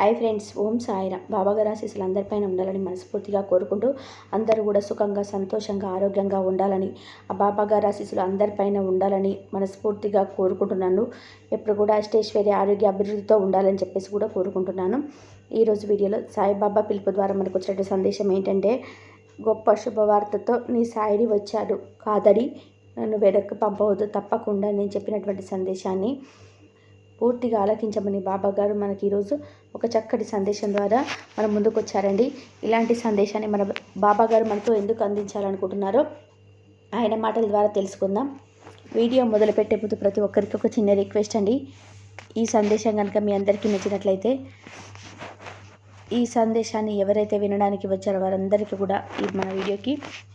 Hi friends ఓం సాయిరామ్. బాబాగారు ఆశీస్సులు అందరిపైన ఉండాలని మనస్ఫూర్తిగా కోరుకుంటూ అందరూ కూడా సుఖంగా సంతోషంగా ఆరోగ్యంగా ఉండాలని ఆ బాబాగారు ఆశీస్సులు అందరిపైన ఉండాలని మనస్ఫూర్తిగా కోరుకుంటున్నాను. ఎప్పుడు కూడా అష్టేశ్వరి ఆరోగ్య అభివృద్ధితో ఉండాలని చెప్పేసి కూడా కోరుకుంటున్నాను. ఈరోజు వీడియోలో సాయిబాబా పిలుపు ద్వారా మనకు వచ్చినటువంటి సందేశం ఏంటంటే గొప్ప శుభవార్తతో నీ సాయిని వచ్చాడు. కాదడి నన్ను వెనక్కి పంపవద్దు తప్పకుండా నేను చెప్పినటువంటి సందేశాన్ని పూర్తిగా ఆలకించమని బాబా గారు మనకి ఈరోజు ఒక చక్కటి సందేశం ద్వారా మన ముందుకు వచ్చారండి. ఇలాంటి సందేశాన్ని మన బాబా గారు మనతో ఎందుకు అందించాలనుకుంటున్నారో ఆయన మాటల ద్వారా తెలుసుకుందాం. వీడియో మొదలుపెట్టే ముందు ప్రతి ఒక్కరికి ఒక చిన్న రిక్వెస్ట్ అండి. ఈ సందేశం కనుక మీ అందరికీ నచ్చినట్లయితే ఈ సందేశాన్ని ఎవరైతే వినడానికి వచ్చారో వారందరికీ కూడా ఈ మన వీడియోకి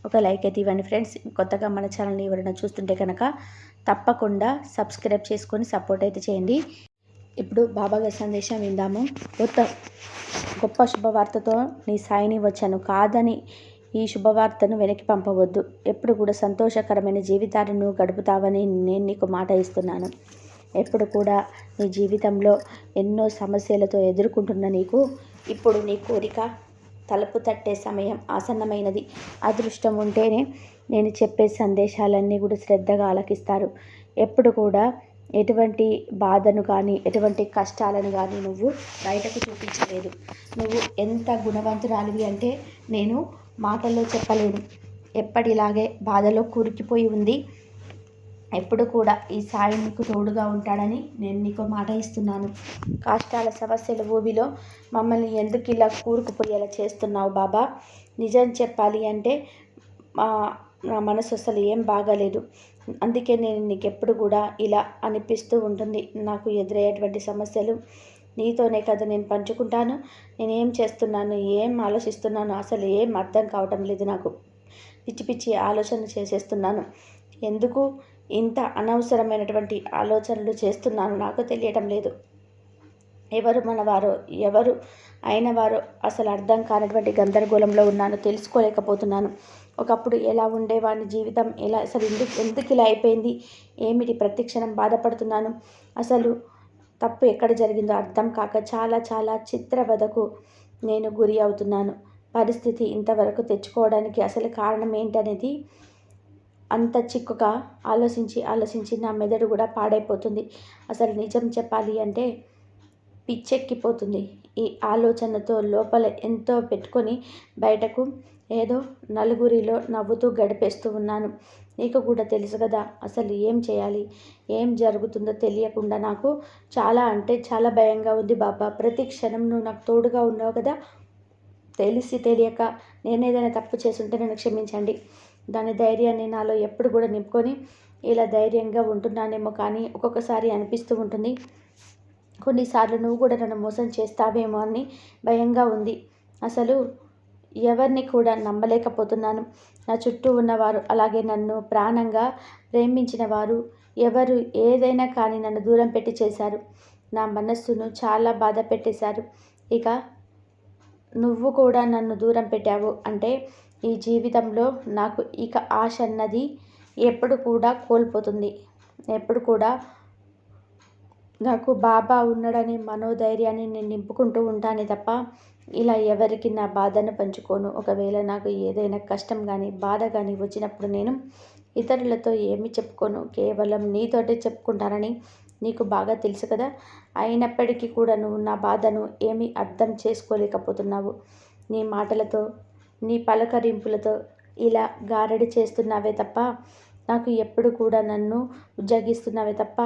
ఒక లైక్ అయితే ఇవ్వండి ఫ్రెండ్స్. కొత్తగా మన ఛానల్ని ఎవరైనా చూస్తుంటే కనుక తప్పకుండా సబ్స్క్రైబ్ చేసుకొని సపోర్ట్ అయితే చేయండి. ఇప్పుడు బాబాగారి సందేశం విందాము. కొత్త గొప్ప శుభవార్తతో నీ సాయిని వచ్చాను. కాదని ఈ శుభవార్తను వెనక్కి పంపవద్దు. ఎప్పుడు కూడా సంతోషకరమైన జీవితాలను గడుపుతావని నేను నీకు మాట ఇస్తున్నాను. ఎప్పుడు కూడా నీ జీవితంలో ఎన్నో సమస్యలతో ఎదుర్కొంటున్న నీకు ఇప్పుడు నీ కోరిక తలుపు తట్టే సమయం ఆసన్నమైనది. అదృష్టం ఉంటేనే నేను చెప్పే సందేశాలన్నీ కూడా శ్రద్ధగా ఆలకిస్తారు. ఎప్పుడు కూడా ఎటువంటి బాధను కానీ ఎటువంటి కష్టాలను కానీ నువ్వు బయటకు చూపించలేదు. నువ్వు ఎంత గుణవంతురాలివి అంటే నేను మాటల్లో చెప్పలేను. ఎప్పటిలాగే బాధలో కూరుకుపోయి ఉంది. ఎప్పుడు కూడా ఈ సాయి నీకు తోడుగా ఉంటాడని నేను నీకు మాట ఇస్తున్నాను. కష్టాల సమస్యల ఊబిలో మమ్మల్ని ఎందుకు ఇలా కూరుకుపోయేలా చేస్తున్నావు బాబా? నిజం చెప్పాలి అంటే నా మనసు అసలు ఏం బాగాలేదు. అందుకే నేను నీకు ఎప్పుడు కూడా ఇలా అనిపిస్తూ ఉంటుంది. నాకు ఎదురయ్యేటువంటి సమస్యలు నీతోనే కదా నేను పంచుకుంటాను. నేనేం చేస్తున్నాను? ఏం ఆలోచిస్తున్నాను అసలు ఏం అర్థం కావటం లేదు నాకు. పిచ్చి పిచ్చి ఆలోచన చేసేస్తున్నాను. ఎందుకు ఇంత అనవసరమైనటువంటి ఆలోచనలు చేస్తున్నాను నాకు తెలియటం లేదు. ఎవరు మనవారో ఎవరు అయినవారో అసలు అర్థం కానటువంటి గందరగోళంలో ఉన్నాను తెలుసుకోలేకపోతున్నాను. ఒకప్పుడు ఎలా ఉండేవాడిని జీవితం? ఎలా? అసలు ఎందుకు ఎందుకు ఇలా అయిపోయింది? ఏమిటి? ప్రతిక్షణం బాధపడుతున్నాను. అసలు తప్పు ఎక్కడ జరిగిందో అర్థం కాక చాలా చాలా చిత్రవధకు నేను గురి అవుతున్నాను. పరిస్థితి ఇంతవరకు తెచ్చుకోవడానికి అసలు కారణం ఏంటనేది అంత చిక్కుగా ఆలోచించి ఆలోచించి నా మెదడు కూడా పాడైపోతుంది. అసలు నిజం చెప్పాలి అంటే పిచ్చెక్కిపోతుంది. ఈ ఆలోచనతో లోపల ఎంతో పెట్టుకొని బయటకు ఏదో నలుగురిలో నవ్వుతూ గడిపేస్తూ ఉన్నాను. నీకు కూడా తెలుసు కదా అసలు ఏం చేయాలి? ఏం జరుగుతుందో తెలియకుండా నాకు చాలా అంటే చాలా భయంగా ఉంది బాబా. ప్రతి క్షణం నువ్వు నాకు తోడుగా ఉన్నావు కదా? తెలిసి తెలియక నేను ఏదైనా తప్పు చేస్తుంటే నన్ను క్షమించండి. దాని ధైర్యాన్ని నాలో ఎప్పుడు కూడా నింపుకొని ఇలా ధైర్యంగా ఉంటున్నానేమో కానీ ఒక్కొక్కసారి అనిపిస్తూ ఉంటుంది. కొన్నిసార్లు నువ్వు కూడా నన్ను మోసం చేస్తావేమో అని భయంగా ఉంది. అసలు ఎవరిని కూడా నమ్మలేకపోతున్నాను. నా చుట్టూ ఉన్నవారు అలాగే నన్ను ప్రాణంగా ప్రేమించిన వారు ఎవరు ఏదైనా కానీ నన్ను దూరం పెట్టి చేశారు. నా మనస్సును చాలా బాధ పెట్టేశారు. ఇక నువ్వు కూడా నన్ను దూరం పెట్టావు అంటే ఈ జీవితంలో నాకు ఇక ఆశ అన్నది ఎప్పుడు కూడా కోల్పోతుంది. ఎప్పుడు కూడా నాకు బాబా ఉన్నాడని మనోధైర్యాన్ని నేను నింపుకుంటూ ఉంటానే తప్ప ఇలా ఎవరికి నా బాధను పంచుకోను. ఒకవేళ నాకు ఏదైనా కష్టం కానీ బాధ కానీ వచ్చినప్పుడు నేను ఇతరులతో ఏమి చెప్పుకోను? కేవలం నీతోటే చెప్పుకుంటానని నీకు బాగా తెలుసు కదా? అయినప్పటికీ కూడా నువ్వు నా బాధను ఏమీ అర్థం చేసుకోలేకపోతున్నావు. నీ మాటలతో నీ పలకరింపులతో ఇలా గారడి చేస్తున్నావే తప్ప నాకు ఎప్పుడు కూడా నన్ను ఉజ్జగిస్తున్నావే తప్ప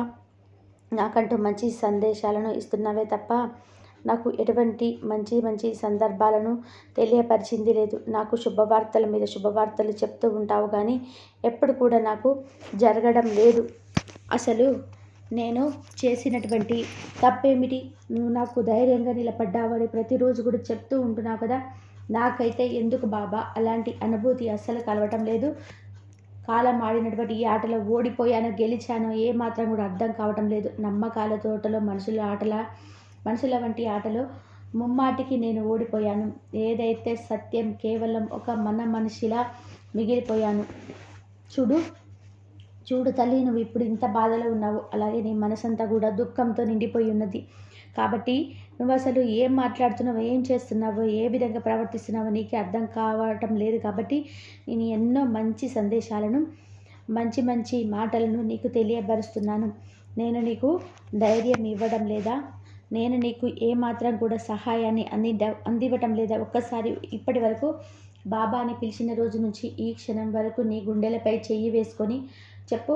నాకంటూ మంచి సందేశాలను ఇస్తున్నావే తప్ప నాకు ఎటువంటి మంచి మంచి సందర్భాలను తెలియపరిచింది లేదు. నాకు శుభవార్తల మీద శుభవార్తలు చెప్తూ ఉంటావు కానీ ఎప్పుడు కూడా నాకు జరగడం లేదు. అసలు నేను చేసినటువంటి తప్పేమిటి? నువ్వు నాకు ధైర్యంగా నిలబడ్డావని ప్రతిరోజు కూడా చెప్తూ ఉంటున్నావు కదా. నాకైతే ఎందుకు బాబా? అలాంటి అనుభూతి అస్సలు కలవటం లేదు. కాలం ఆడినటువంటి ఈ ఆటలో ఓడిపోయానో గెలిచానో ఏ మాత్రం కూడా అర్థం కావటం లేదు. నమ్మకాల తోటలో మనుషుల ఆటల మనుషుల వంటి ఆటలో ముమ్మాటికి నేను ఓడిపోయాను. ఏదైతే సత్యం కేవలం ఒక మన మనిషిలా మిగిలిపోయాను. చూడు చూడు తల్లి నువ్వు ఇప్పుడు ఇంత బాధలో ఉన్నావు. అలాగే నీ మనసంతా కూడా దుఃఖంతో నిండిపోయి ఉన్నది. కాబట్టి నువ్వు అసలు ఏం మాట్లాడుతున్నావు ఏం చేస్తున్నావు ఏ విధంగా ప్రవర్తిస్తున్నావో నీకే అర్థం కావటం లేదు కాబట్టి నేను ఎన్నో మంచి సందేశాలను మంచి మంచి మాటలను నీకు తెలియబరుస్తున్నాను నేను నీకు ధైర్యం ఇవ్వడం లేదా నేను నీకు ఏమాత్రం కూడా సహాయాన్ని అంది అందివ్వటం లేదా ఒక్కసారి ఇప్పటి వరకు బాబాని పిలిచిన రోజు నుంచి ఈ క్షణం వరకు నీ గుండెలపై చెయ్యి వేసుకొని చెప్పు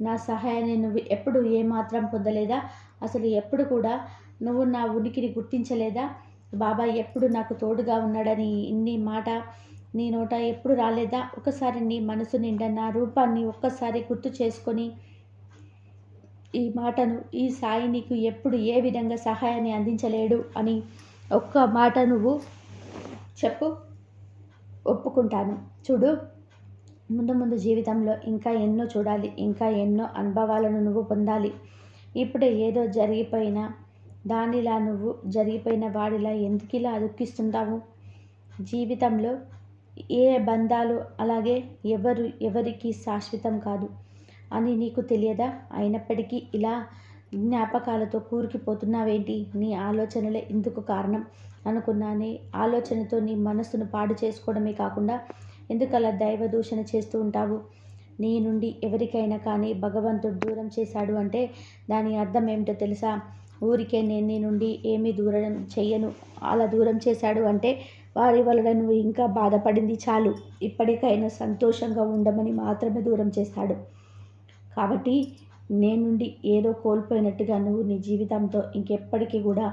నా సహాయాన్ని నువ్వు ఎప్పుడు ఏమాత్రం పొందలేదా? అసలు ఎప్పుడు కూడా నువ్వు నా ఉనికిని గుర్తించలేదా? బాబా ఎప్పుడు నాకు తోడుగా ఉన్నాడని ఇన్ని మాట నీ నోట ఎప్పుడు రాలేదా? ఒకసారి నీ మనసు నిండా నా రూపాన్ని ఒక్కసారి గుర్తు చేసుకొని ఈ మాటను ఈ సాయి నీకు ఎప్పుడు ఏ విధంగా సహాయాన్ని అందించలేడు అని ఒక్క మాట నువ్వు చెప్పు ఒప్పుకుంటాను. చూడు ముందు ముందు జీవితంలో ఇంకా ఎన్నో చూడాలి ఇంకా ఎన్నో అనుభవాలను నువ్వు పొందాలి. ఇప్పుడే ఏదో జరిగిపోయినా దానిలా నువ్వు జరిగిపోయిన వాడిలా ఎందుకు ఇలా దుఃఖిస్తుంటావు? జీవితంలో ఏ బంధాలు అలాగే ఎవరు ఎవరికి శాశ్వతం కాదు అని నీకు తెలియదా? అయినప్పటికీ ఇలా జ్ఞాపకాలతో కూరుకుపోతున్నావేంటి? నీ ఆలోచనలే ఇందుకు కారణం అనుకున్నానే ఆలోచనతో నీ మనస్సును పాడు చేసుకోవడమే కాకుండా ఎందుకలా దైవ దూషణ చేస్తూ ఉంటావు? నీ నుండి ఎవరికైనా కానీ భగవంతుడు దూరం చేశాడు అంటే దాని అర్థం ఏమిటో తెలుసా? ఊరికే నేను నీ నుండి ఏమీ దూరం చెయ్యను. అలా దూరం చేశాడు అంటే వారి వలన నువ్వు ఇంకా బాధపడింది చాలు. ఇప్పటికైనా సంతోషంగా ఉండమని మాత్రమే దూరం చేస్తాడు. కాబట్టి నేనుండి నుండి ఏదో కోల్పోయినట్టుగా నువ్వు నీ జీవితంతో ఇంకెప్పటికీ కూడా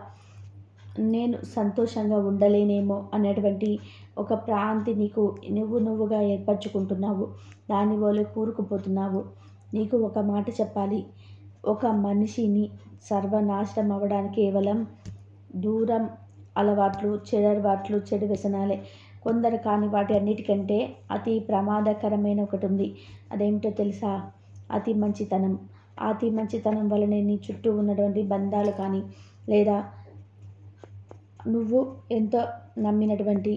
నేను సంతోషంగా ఉండలేనేమో అనేటువంటి ఒక ప్రాంతి నీకు నువ్వు నువ్వుగా ఏర్పరచుకుంటున్నావు. దాని వల్ల కూరుకుపోతున్నావు. నీకు ఒక మాట చెప్పాలి. ఒక మనిషిని సర్వనాశనం అవ్వడానికి కేవలం దూరం అలవాట్లు చెడలవాట్లు చెడు వ్యసనాలే. కొందరు కాని వాటి అన్నిటికంటే అతి ప్రమాదకరమైన ఒకటి ఉంది అదేమిటో తెలుసా? అతి మంచితనం. అతి మంచితనం వలనే నీ చుట్టూ ఉన్నటువంటి బంధాలు కానీ లేదా నువ్వు ఎంతో నమ్మినటువంటి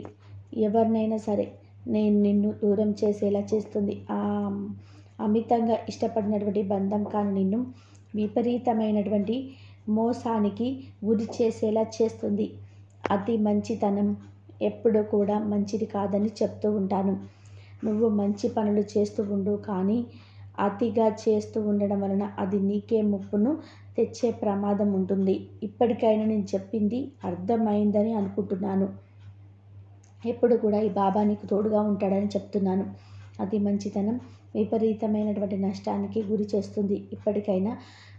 ఎవరినైనా సరే నేను నిన్ను దూరం చేసేలా చేస్తుంది. ఆ అమితంగా ఇష్టపడినటువంటి బంధం కానీ నిన్ను విపరీతమైనటువంటి మోసానికి గురి చేసేలా చేస్తుంది. అతి మంచితనం ఎప్పుడు కూడా మంచిది కాదని చెప్తూ ఉంటాను. నువ్వు మంచి పనులు చేస్తూ ఉండు కానీ అతిగా చేస్తూ ఉండడం వలన అది నీకే ముప్పును తెచ్చే ప్రమాదం ఉంటుంది. ఇప్పటికైనా నేను చెప్పింది అర్థమైందని అనుకుంటున్నాను. ఎప్పుడు కూడా ఈ బాబా నీకు తోడుగా ఉంటాడని చెప్తున్నాను. అది మంచితనం విపరీతమైనటువంటి నష్టానికి గురి చేస్తుంది. ఇప్పటికైనా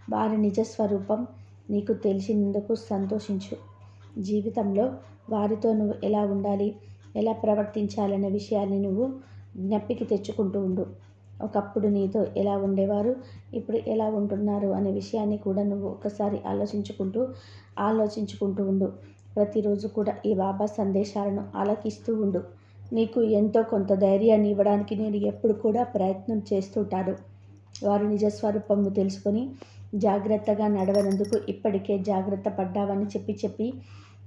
వారి నిజస్వరూపం నీకు తెలిసినందుకు సంతోషించు. జీవితంలో వారితో నువ్వు ఎలా ఉండాలి ఎలా ప్రవర్తించాలనే విషయాన్ని నువ్వు జ్ఞప్పికి తెచ్చుకుంటూ ఉండు. ఒకప్పుడు నీతో ఎలా ఉండేవారు ఇప్పుడు ఎలా ఉంటున్నారు అనే విషయాన్ని కూడా నువ్వు ఒకసారి ఆలోచించుకుంటూ ఆలోచించుకుంటూ ఉండు. ప్రతిరోజు కూడా ఈ బాబా సందేశాలను ఆలకిస్తూ ఉండు. నీకు ఎంతో కొంత ధైర్యాన్ని ఇవ్వడానికి నేను ఎప్పుడు కూడా ప్రయత్నం చేస్తుంటాను. వారు నిజస్వరూపము తెలుసుకొని జాగ్రత్తగా నడవనందుకు ఇప్పటికే జాగ్రత్త పడ్డావని చెప్పి చెప్పి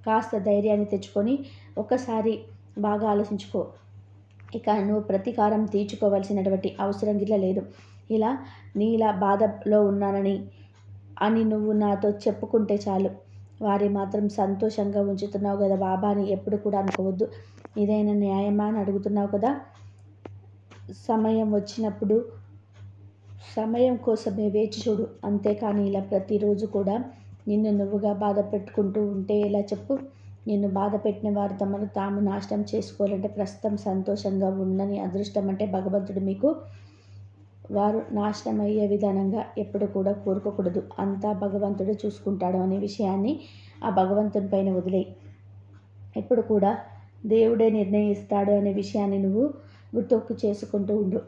కాస్త ధైర్యాన్ని తెచ్చుకొని ఒకసారి బాగా ఆలోచించుకో. ఇక నువ్వు ప్రతీకారం తీర్చుకోవాల్సినటువంటి అవసరం గిట్ల లేదు. ఇలా నీ ఇలా బాధలో ఉన్నానని అని నువ్వు నాతో చెప్పుకుంటే చాలు. వారి మాత్రం సంతోషంగా ఉంచుతున్నావు కదా బాబా అని ఎప్పుడు కూడా అనుకోవద్దు. ఇదైనా న్యాయమా అని అడుగుతున్నావు కదా? సమయం వచ్చినప్పుడు సమయం కోసమే వేచి చూడు. అంతేకాని ఇలా ప్రతిరోజు కూడా నిన్ను నువ్వుగా బాధ పెట్టుకుంటూ ఉంటే ఎలా చెప్పు? నిన్ను బాధ పెట్టిన వారు తమను తాము నాశనం చేసుకోవాలంటే ప్రస్తుతం సంతోషంగా ఉండని అదృష్టం అంటే భగవంతుడు మీకు వారు నాశనం అయ్యే విధానంగా ఎప్పుడు కూడా కోరుకోకూడదు. అంతా భగవంతుడు చూసుకుంటాడు అనే విషయాన్ని ఆ భగవంతుని పైన వదిలేయి. ఎప్పుడు కూడా దేవుడే నిర్ణయిస్తాడు అనే విషయాన్ని నువ్వు గుర్తొక్కు చేసుకుంటూ ఉండు.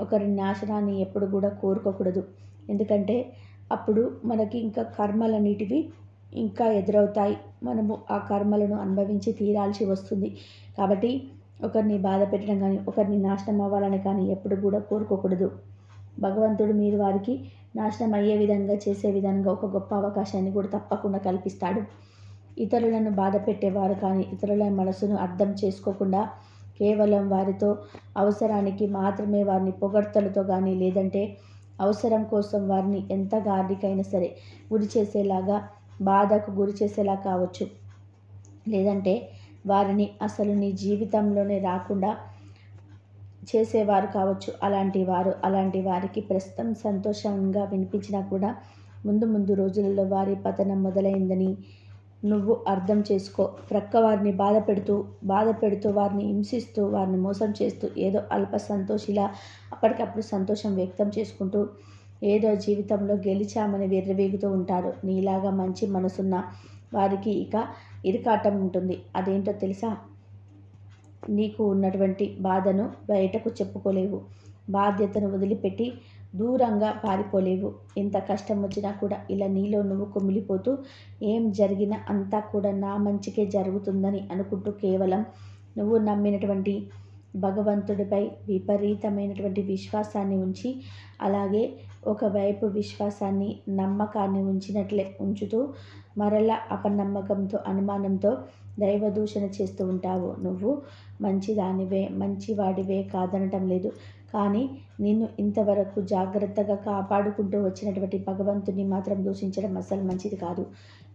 ఒకరి నాశనాన్ని ఎప్పుడు కూడా కోరుకోకూడదు. ఎందుకంటే అప్పుడు మనకి ఇంకా కర్మలన్నిటివి ఇంకా ఎదురవుతాయి. మనము ఆ కర్మలను అనుభవించి తీరాల్సి వస్తుంది. కాబట్టి ఒకరిని బాధ పెట్టడం కానీ ఒకరిని నాశనం అవ్వాలని కానీ ఎప్పుడు కూడా కోరుకోకూడదు. భగవంతుడు మీరు వారికి నాశనం అయ్యే విధంగా చేసే విధంగా ఒక గొప్ప అవకాశాన్ని కూడా తప్పకుండా కల్పిస్తాడు. ఇతరులను బాధ పెట్టేవారు కానీ ఇతరుల మనసును అర్థం చేసుకోకుండా కేవలం వారితో అవసరానికి మాత్రమే వారిని పొగడ్తలతో కానీ లేదంటే అవసరం కోసం వారిని ఎంత గార్డికైనా సరే గురి చేసేలాగా బాధకు గురి చేసేలా కావచ్చు. లేదంటే వారిని అసలు నీ జీవితంలోనే రాకుండా చేసేవారు కావచ్చు. అలాంటి వారు అలాంటి వారికి ప్రస్తుతం సంతోషంగా వినిపించినా కూడా ముందు ముందు రోజులలో వారి పతనం మొదలైందని నువ్వు అర్థం చేసుకో. ప్రక్క వారిని బాధ పెడుతూ బాధ పెడుతూ వారిని హింసిస్తూ వారిని మోసం చేస్తూ ఏదో అల్ప సంతోషిలా అప్పటికప్పుడు సంతోషం వ్యక్తం చేసుకుంటూ ఏదో జీవితంలో గెలిచామని విర్రవేగుతూ ఉంటారు. నీలాగా మంచి మనసున్న వారికి ఇక ఇరికాటం ఉంటుంది. అదేంటో తెలుసా? నీకు ఉన్నటువంటి బాధను బయటకు చెప్పుకోలేవు. బాధ్యతను వదిలిపెట్టి దూరంగా పారిపోలేవు. ఎంత కష్టం వచ్చినా కూడా ఇలా నీలో నువ్వు కుమిలిపోతూ ఏం జరిగినా అంతా కూడా నా మంచికే జరుగుతుందని అనుకుంటూ కేవలం నువ్వు నమ్మినటువంటి భగవంతుడిపై విపరీతమైనటువంటి విశ్వాసాన్ని ఉంచి అలాగే ఒకవైపు విశ్వాసాన్ని నమ్మకాన్ని ఉంచినట్లే ఉంచుతూ మరలా అపనమ్మకంతో అనుమానంతో దైవదూషణ చేస్తూ ఉంటావు. నువ్వు మంచిదానివే మంచివాడివే కాదనటం లేదు. కానీ నిన్ను ఇంతవరకు జాగ్రత్తగా కాపాడుకుంటూ వచ్చినటువంటి భగవంతుని మాత్రం దూషించడం అసలు మంచిది కాదు.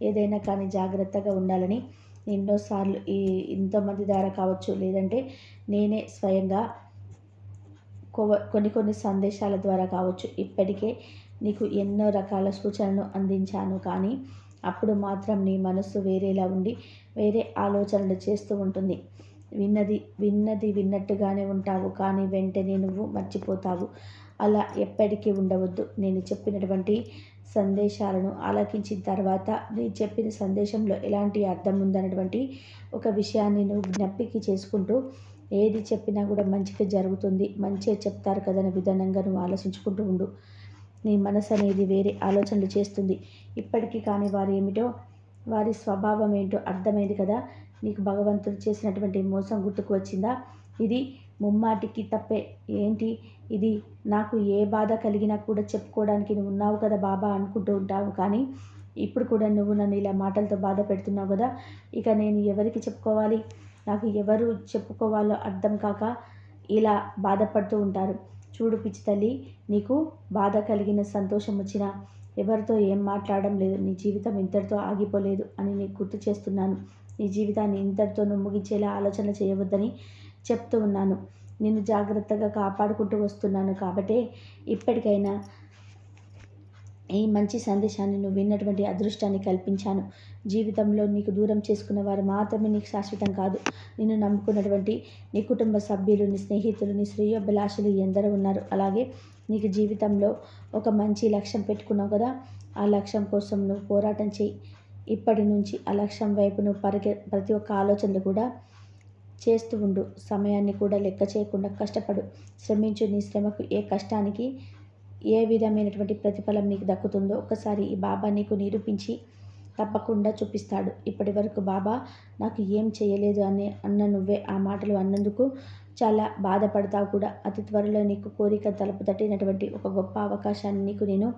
ఏదైనా కానీ జాగ్రత్తగా ఉండాలని ఎన్నోసార్లు ఈ ఇంతమంది ద్వారా కావచ్చు. లేదంటే నేనే స్వయంగా కొన్ని కొన్ని సందేశాల ద్వారా కావచ్చు. ఇప్పటికే నీకు ఎన్నో రకాల సూచనలు అందించాను. కానీ అప్పుడు మాత్రం నీ మనస్సు వేరేలా ఉండి వేరే ఆలోచనలు చేస్తూ ఉంటుంది. విన్నది విన్నది విన్నట్టుగానే ఉంటావు కానీ వెంటనే నువ్వు మర్చిపోతావు. అలా ఎప్పటికీ ఉండవద్దు. నేను చెప్పినటువంటి సందేశాలను ఆలకించిన తర్వాత నేను చెప్పిన సందేశంలో ఎలాంటి అర్థం ఉందన్నటువంటి ఒక విషయాన్ని నువ్వు జ్ఞప్పికి చేసుకుంటూ ఏది చెప్పినా కూడా మంచిగా జరుగుతుంది. మంచిగా చెప్తారు కదనే విధానంగా నువ్వు ఆలోచించుకుంటూ ఉండు. నీ మనసు అనేది వేరే ఆలోచనలు చేస్తుంది. ఇప్పటికీ కానీ వారు ఏమిటో వారి స్వభావం ఏంటో అర్థమైంది కదా? నీకు భగవంతుడు చేసినటువంటి మోసం గుర్తుకు వచ్చిందా? ఇది ముమ్మాటికి తప్పే. ఏంటి? ఇది నాకు ఏ బాధ కలిగినా కూడా చెప్పుకోవడానికి నువ్వు ఉన్నావు కదా బాబా అనుకుంటూ ఉంటావు. కానీ ఇప్పుడు కూడా నువ్వు నన్ను ఇలా మాటలతో బాధ పెడుతున్నావు కదా? ఇక నేను ఎవరికి చెప్పుకోవాలి? నాకు ఎవరు చెప్పుకోవాలో అర్థం కాక ఇలా బాధపడుతూ ఉంటారు. చూడు పిచ్చి తల్లి నీకు బాధ కలిగిన సంతోషం వచ్చిన ఎవరితో ఏం మాట్లాడడం లేదు నీ జీవితం ఇంతటితో ఆగిపోలేదు అని నీకు గుర్తు చేస్తున్నాను. నీ జీవితాన్ని ఇంతటితోనూ ముగించేలా ఆలోచన చేయవద్దని చెప్తూ ఉన్నాను. నిన్ను జాగ్రత్తగా కాపాడుకుంటూ వస్తున్నాను కాబట్టి ఇప్పటికైనా ఈ మంచి సందేశాన్ని నువ్వు విన్నటువంటి అదృష్టాన్ని కల్పించాను. జీవితంలో నీకు దూరం చేసుకున్న వారు మాత్రమే నీకు శాశ్వతం కాదు. నిన్ను నమ్ముకున్నటువంటి నీ కుటుంబ సభ్యులు నీ స్నేహితులు నీ శ్రేయోభిలాషులు ఎందరో ఉన్నారు. అలాగే నీకు జీవితంలో ఒక మంచి లక్ష్యం పెట్టుకున్నావు కదా? ఆ లక్ష్యం కోసం నువ్వు పోరాటం చేయి. ఇప్పటి నుంచి ఆ లక్ష్యం వైపు నువ్వు పరిగె ప్రతి ఒక్క ఆలోచనలు కూడా చేస్తూ ఉండు. సమయాన్ని కూడా లెక్క చేయకుండా కష్టపడు. శ్రమించు నీ శ్రమకు ఏ కష్టానికి ఏ విధమైనటువంటి ప్రతిఫలం నీకు దక్కుతుందో ఒకసారి ఈ బాబా నీకు నిరూపించి తప్పకుండా చూపిస్తాడు. ఇప్పటి వరకు బాబా నాకు ఏం చేయలేదు అని అన్న నువ్వే ఆ మాటలు అన్నందుకు చాలా బాధపడతావు కూడా. అతి త్వరలో నీకు కోరిక తలుపు తట్టినటువంటి ఒక గొప్ప అవకాశాన్ని నీకు నేను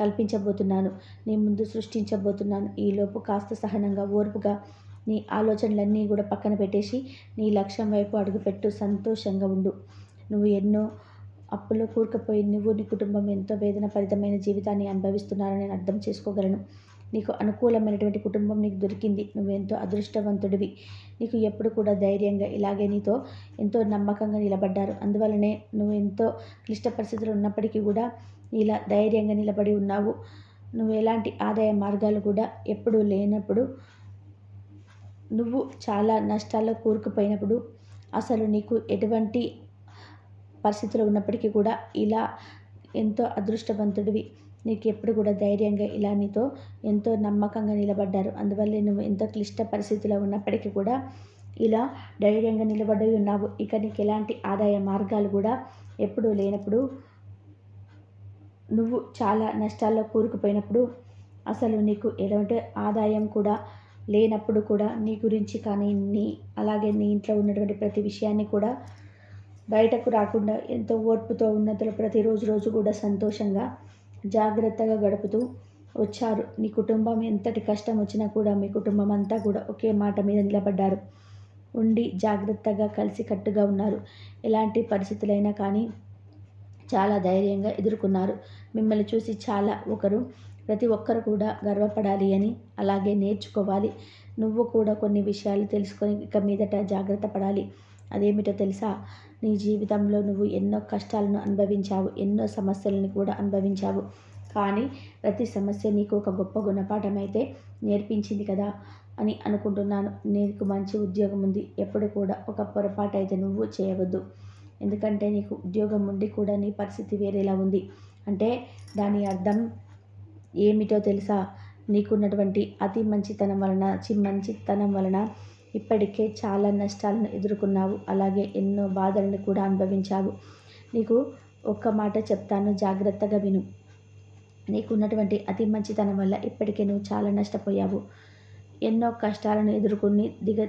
కల్పించబోతున్నాను. నీ ముందు సృష్టించబోతున్నాను. ఈలోపు కాస్త సహనంగా ఓర్పుగా నీ ఆలోచనలన్నీ కూడా పక్కన పెట్టేసి నీ లక్ష్యం వైపు అడుగుపెట్టు. సంతోషంగా ఉండు. నువ్వు ఎన్నో అప్పులో కూరుకుపోయి నువ్వు నీ కుటుంబం ఎంతో వేదనపరితమైన జీవితాన్ని అనుభవిస్తున్నారని నేను అర్థం చేసుకోగలను. నీకు అనుకూలమైనటువంటి కుటుంబం నీకు దొరికింది. నువ్వు ఎంతో అదృష్టవంతుడివి. నీకు ఎప్పుడు కూడా ధైర్యంగా ఇలాగే నీతో ఎంతో నమ్మకంగా నిలబడ్డారు. అందువలనే నువ్వు ఎంతో క్లిష్ట పరిస్థితులు ఉన్నప్పటికీ కూడా ఇలా ధైర్యంగా నిలబడి ఉన్నావు. నువ్వు ఎలాంటి ఆదాయ మార్గాలు కూడా ఎప్పుడూ లేనప్పుడు నువ్వు చాలా నష్టాల్లో కూరుకుపోయినప్పుడు అసలు నీకు ఎటువంటి పరిస్థితులు ఉన్నప్పటికీ కూడా ఇలా ఎంతో అదృష్టవంతుడివి. నీకు ఎప్పుడు కూడా ధైర్యంగా ఇలా నీతో ఎంతో నమ్మకంగా నిలబడ్డారు. అందువల్ల నువ్వు ఎంతో క్లిష్ట పరిస్థితిలో ఉన్నప్పటికీ కూడా ఇలా ధైర్యంగా నిలబడి ఉన్నావు. ఇక నీకు ఎలాంటి ఆదాయ మార్గాలు కూడా ఎప్పుడూ లేనప్పుడు నువ్వు చాలా నష్టాల్లో కూరుకుపోయినప్పుడు అసలు నీకు ఎలాంటి ఆదాయం కూడా లేనప్పుడు కూడా నీ గురించి కానీ నీ అలాగే నీ ఇంట్లో ఉన్నటువంటి ప్రతి విషయాన్ని కూడా బయటకు రాకుండా ఎంతో ఓర్పుతో ఉన్నతులు ప్రతిరోజు రోజు కూడా సంతోషంగా జాగ్రత్తగా గడుపుతూ వచ్చారు. నీ కుటుంబం ఎంతటి కష్టం వచ్చినా కూడా మీ కుటుంబం అంతా కూడా ఒకే మాట మీద నిలబడ్డారు. ఉండి జాగ్రత్తగా కలిసి కట్టుగా ఉన్నారు. ఎలాంటి పరిస్థితులైనా కానీ చాలా ధైర్యంగా ఎదుర్కొన్నారు. మిమ్మల్ని చూసి చాలా ఒకరు ప్రతి ఒక్కరు కూడా గర్వపడాలి అని అలాగే నేర్చుకోవాలి. నువ్వు కూడా కొన్ని విషయాలు తెలుసుకొని ఇక మీదట జాగ్రత్త పడాలి. అదేమిటో తెలుసా? నీ జీవితంలో నువ్వు ఎన్నో కష్టాలను అనుభవించావు ఎన్నో సమస్యలను కూడా అనుభవించావు. కానీ ప్రతి సమస్య నీకు ఒక గొప్ప గుణపాఠం అయితే నేర్పించింది కదా అని అనుకుంటున్నాను. నీకు మంచి ఉద్యోగం ఉంది. ఎప్పుడు కూడా ఒక పొరపాటు అయితే నువ్వు చేయవద్దు. ఎందుకంటే నీకు ఉద్యోగం ఉండి కూడా నీ పరిస్థితి వేరేలా ఉంది. అంటే దాని అర్థం ఏమిటో తెలుసా? నీకున్నటువంటి అతి మంచితనం వలన చి మంచితనం వలన ఇప్పటికే చాలా నష్టాలను ఎదుర్కొన్నావు. అలాగే ఎన్నో బాధలను కూడా అనుభవించావు. నీకు ఒక్క మాట చెప్తాను జాగ్రత్తగా విను. నీకున్నటువంటి అతి మంచితనం వల్ల ఇప్పటికే నువ్వు చాలా నష్టపోయావు. ఎన్నో కష్టాలను ఎదుర్కొని దిగ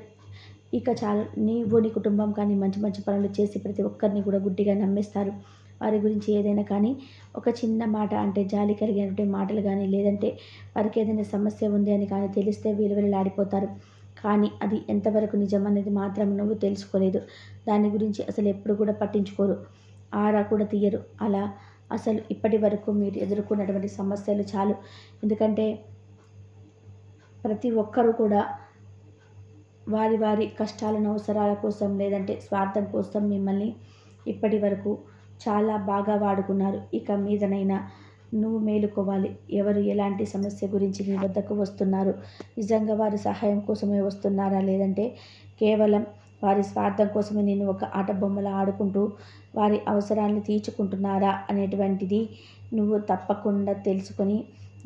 ఇక చాలా. నీవు నీ కుటుంబం కానీ మంచి మంచి పనులు చేసి ప్రతి ఒక్కరిని కూడా గుడ్డిగా నమ్మేస్తారు. వారి గురించి ఏదైనా కానీ ఒక చిన్న మాట అంటే జాలి కలిగినటువంటి మాటలు కానీ లేదంటే వారికి ఏదైనా సమస్య ఉంది అని కానీ తెలిస్తే విలువలాడిపోతారు కానీ అది ఎంతవరకు నిజం అనేది మాత్రం నువ్వు తెలుసుకోలేదు. దాని గురించి అసలు ఎప్పుడు కూడా పట్టించుకోరు. ఆరా కూడా తీయరు. అలా అసలు ఇప్పటి వరకు మీరు ఎదుర్కొన్నటువంటి సమస్యలు చాలు. ఎందుకంటే ప్రతి ఒక్కరూ కూడా వారి వారి కష్టాలను అవసరాల కోసం లేదంటే స్వార్థం కోసం మిమ్మల్ని ఇప్పటి వరకు చాలా బాగా వాడుకున్నారు. ఇక మీదనైనా నువ్వు మేలుకోవాలి. ఎవరు ఎలాంటి సమస్య గురించి నీ వద్దకు వస్తున్నారు? నిజంగా వారి సహాయం కోసమే వస్తున్నారా? లేదంటే కేవలం వారి స్వార్థం కోసమే నేను ఒక ఆట బొమ్మల ఆడుకుంటూ వారి అవసరాన్ని తీర్చుకుంటున్నారా? అనేటువంటిది నువ్వు తప్పకుండా తెలుసుకొని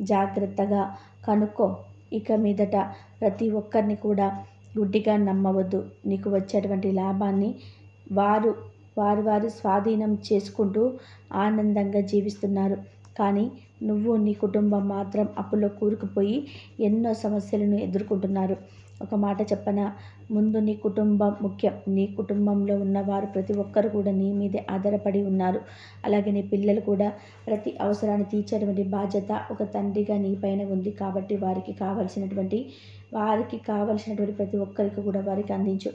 జాగ్రత్తగా కనుక్కో. ఇక మీదట ప్రతి ఒక్కరిని కూడా గుడ్డిగా నమ్మవద్దు. నీకు వచ్చేటువంటి లాభాన్ని వారు వారి వారి స్వాధీనం చేసుకుంటూ ఆనందంగా జీవిస్తున్నారు. కానీ నువ్వు నీ కుటుంబం మాత్రం అప్పులో కూరుకుపోయి ఎన్నో సమస్యలను ఎదుర్కొంటున్నారు. ఒక మాట చెప్పన? ముందు నీ కుటుంబం ముఖ్యం. నీ కుటుంబంలో ఉన్నవారు ప్రతి ఒక్కరు కూడా నీ మీదే ఆధారపడి ఉన్నారు. అలాగే నీ పిల్లలు కూడా ప్రతి అవసరాన్ని తీర్చేటువంటి బాధ్యత ఒక తండ్రిగా నీ పైన ఉంది కాబట్టి వారికి కావలసినటువంటి వారికి కావలసినటువంటి ప్రతి ఒక్కరికి కూడా వారికి అందించు.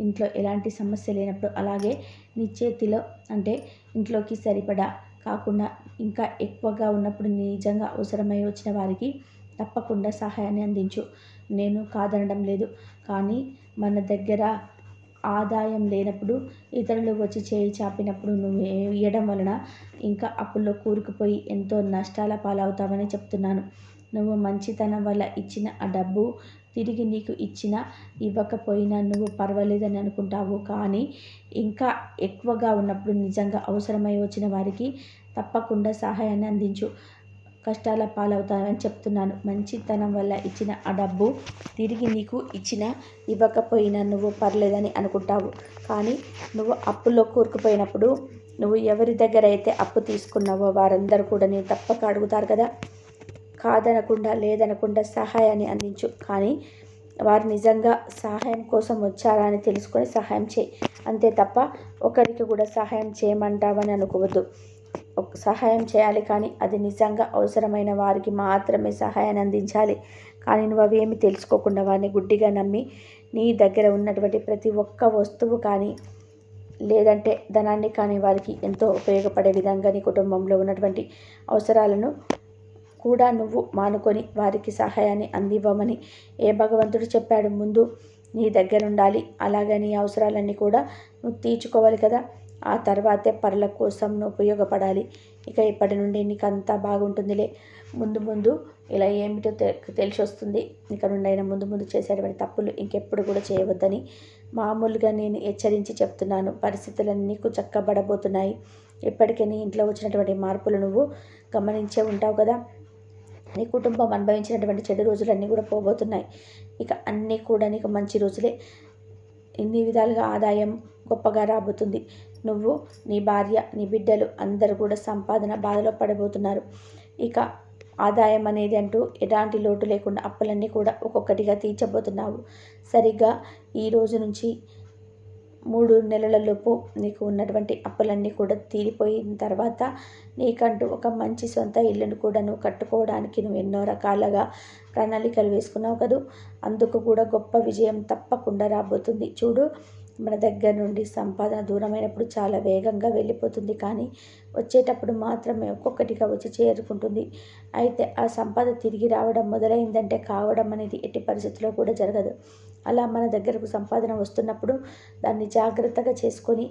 ఇంట్లో ఎలాంటి సమస్య లేనప్పుడు అలాగే నీ చేతిలో అంటే ఇంట్లోకి సరిపడా కాకుండా ఇంకా ఎక్కువగా ఉన్నప్పుడు నిజంగా అవసరమై వచ్చిన వారికి తప్పకుండా సహాయాన్ని అందించు. నేను కాదనడం లేదు. కానీ మన దగ్గర ఆదాయం లేనప్పుడు ఇతరులు వచ్చి చేయి చాపినప్పుడు నువ్వు ఇవ్వడం వలన ఇంకా అప్పుల్లో కూరుకుపోయి ఎంతో నష్టాల పాలవుతావని చెప్తున్నాను. నువ్వు మంచితనం వల్ల ఇచ్చిన ఆ డబ్బు తిరిగి నీకు ఇచ్చిన ఇవ్వకపోయినా నువ్వు పర్వాలేదని అనుకుంటావు. కానీ ఇంకా ఎక్కువగా ఉన్నప్పుడు నిజంగా అవసరమై వచ్చిన వారికి తప్పకుండా సహాయాన్ని అందించు. కష్టాల పాలవుతానని చెప్తున్నాను. మంచితనం వల్ల ఇచ్చిన ఆ డబ్బు తిరిగి నీకు ఇచ్చిన ఇవ్వకపోయినా నువ్వు పర్లేదని అనుకుంటావు. కానీ నువ్వు అప్పుల్లో కూరుకుపోయినప్పుడు నువ్వు ఎవరి దగ్గర అయితే అప్పు తీసుకున్నావో వారందరూ కూడా నేను తప్పక అడుగుతారు కదా. కాదనకుండా లేదనకుండా సహాయాన్ని అందించు. కానీ వారు నిజంగా సహాయం కోసం వచ్చారా అని తెలుసుకొని సహాయం చేయి. అంతే తప్ప ఒకరికి కూడా సహాయం చేయమంటావని అనుకోవద్దు. సహాయం చేయాలి కానీ అది నిజంగా అవసరమైన వారికి మాత్రమే సహాయాన్ని అందించాలి. కానీ నువ్వు అవేమి తెలుసుకోకుండా వారిని గుడ్డిగా నమ్మి నీ దగ్గర ఉన్నటువంటి ప్రతి ఒక్క వస్తువు కానీ లేదంటే ధనాన్ని కానీ వారికి ఎంతో ఉపయోగపడే విధంగా నీ కుటుంబంలో ఉన్నటువంటి అవసరాలను కూడా నువ్వు మానుకొని వారికి సహాయాన్ని అందివ్వమని ఏ భగవంతుడు చెప్పాడు? ముందు నీ దగ్గర ఉండాలి అలాగే నీ అవసరాలన్నీ కూడా నువ్వు తీర్చుకోవాలి కదా. ఆ తర్వాతే పరుల కోసం నువ్వు ఉపయోగపడాలి. ఇక ఇప్పటి నుండి నీకు అంతా బాగుంటుందిలే. ముందు ముందు ఇలా ఏమిటో తెలిసి వస్తుంది ఇక నుండి అయినా ముందు ముందు చేసేటువంటి తప్పులు ఇంకెప్పుడు కూడా చేయవద్దని మామూలుగా నేను హెచ్చరించి చెప్తున్నాను. పరిస్థితులన్నీ నీకు చక్కబడబోతున్నాయి. ఇప్పటికే నీ ఇంట్లో వచ్చినటువంటి మార్పులు నువ్వు గమనించే ఉంటావు కదా. నీ కుటుంబం అనుభవించినటువంటి చెడు రోజులన్నీ కూడా పోబోతున్నాయి. ఇక అన్నీ కూడా నీకు మంచి రోజులే. ఇన్ని విధాలుగా ఆదాయం గొప్పగా రాబోతుంది. నువ్వు నీ భార్య నీ బిడ్డలు అందరూ కూడా సంపాదన బాధలో పడబోతున్నారు. ఇక ఆదాయం అనేది అంటూ ఎలాంటి లోటు లేకుండా అప్పులన్నీ కూడా ఒక్కొక్కటిగా తీర్చబోతున్నావు. సరిగ్గా ఈ రోజు నుంచి మూడు నెలలలోపు నీకు ఉన్నటువంటి అప్పులన్నీ కూడా తీరిపోయిన తర్వాత నీకంటూ ఒక మంచి సొంత ఇల్లును కూడా నువ్వు కట్టుకోవడానికి నువ్వు ఎన్నో రకాలుగా ప్రణాళికలు వేసుకున్నావు కదూ. అందుకు కూడా గొప్ప విజయం తప్పకుండా రాబోతుంది. చూడు మన దగ్గర నుండి సంపాదన దూరమైనప్పుడు చాలా వేగంగా వెళ్ళిపోతుంది. కానీ వచ్చేటప్పుడు మాత్రమే ఒక్కొక్కటిగా వచ్చి చేరుకుంటుంది. అయితే ఆ సంపద తిరిగి రావడం మొదలైందంటే కావడం అనేది ఎట్టి పరిస్థితుల్లో కూడా జరగదు. అలా మన దగ్గరకు సంపాదన వస్తున్నప్పుడు దాన్ని జాగ్రత్తగా చేసుకొని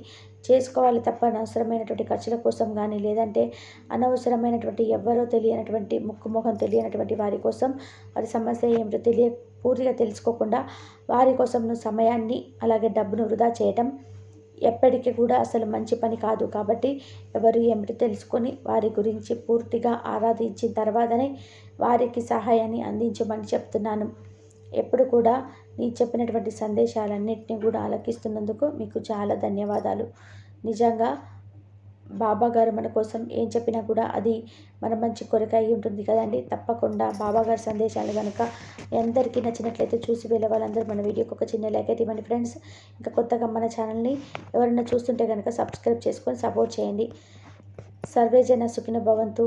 చేసుకోవాలి తప్ప అనవసరమైనటువంటి ఖర్చుల కోసం కానీ లేదంటే అనవసరమైనటువంటి ఎవ్వరో తెలియనటువంటి ముక్కు ముఖం తెలియనటువంటి వారి కోసం వారి సమస్య ఏమిటో తెలియ పూర్తిగా తెలుసుకోకుండా వారి కోసం నువ్వు సమయాన్ని అలాగే డబ్బును వృధా చేయటం ఎప్పటికీ కూడా అసలు మంచి పని కాదు. కాబట్టి ఎవరు ఏమిటి తెలుసుకొని వారి గురించి పూర్తిగా ఆరాధించిన తర్వాతనే వారికి సహాయాన్ని అందించమని చెప్తున్నాను. ఎప్పుడు కూడా నీ చెప్పినటువంటి సందేశాలన్నింటినీ కూడా ఆలకిస్తున్నందుకు మీకు చాలా ధన్యవాదాలు. నిజంగా బాబా గారు మన కోసం ఏం చెప్పినా కూడా అది మన మంచి కొరక అయి ఉంటుంది కదండి. తప్పకుండా బాబా గారి సందేశాలు కనుక అందరికీ నచ్చినట్లయితే చూసి వెళ్ళే వాళ్ళందరూ మన వీడియోకి ఒక చిన్న లైక్ అయితే ఇవ్వండి ఫ్రెండ్స్. ఇంకా కొత్తగా మన ఛానల్ని ఎవరైనా చూస్తుంటే కనుక సబ్స్క్రైబ్ చేసుకొని సపోర్ట్ చేయండి. సర్వేజన సుఖిన భవంతు.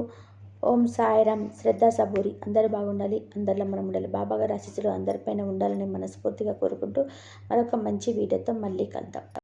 ఓం సాయిరామ్ శ్రద్ధ సబూరి. అందరూ బాగుండాలి. అందరిలో మనం ఉండాలి. బాబాగారి ఆశీస్సులు అందరిపైన ఉండాలని మనస్ఫూర్తిగా కోరుకుంటూ మరొక మంచి వీడియోతో మళ్ళీ కలుద్దాం.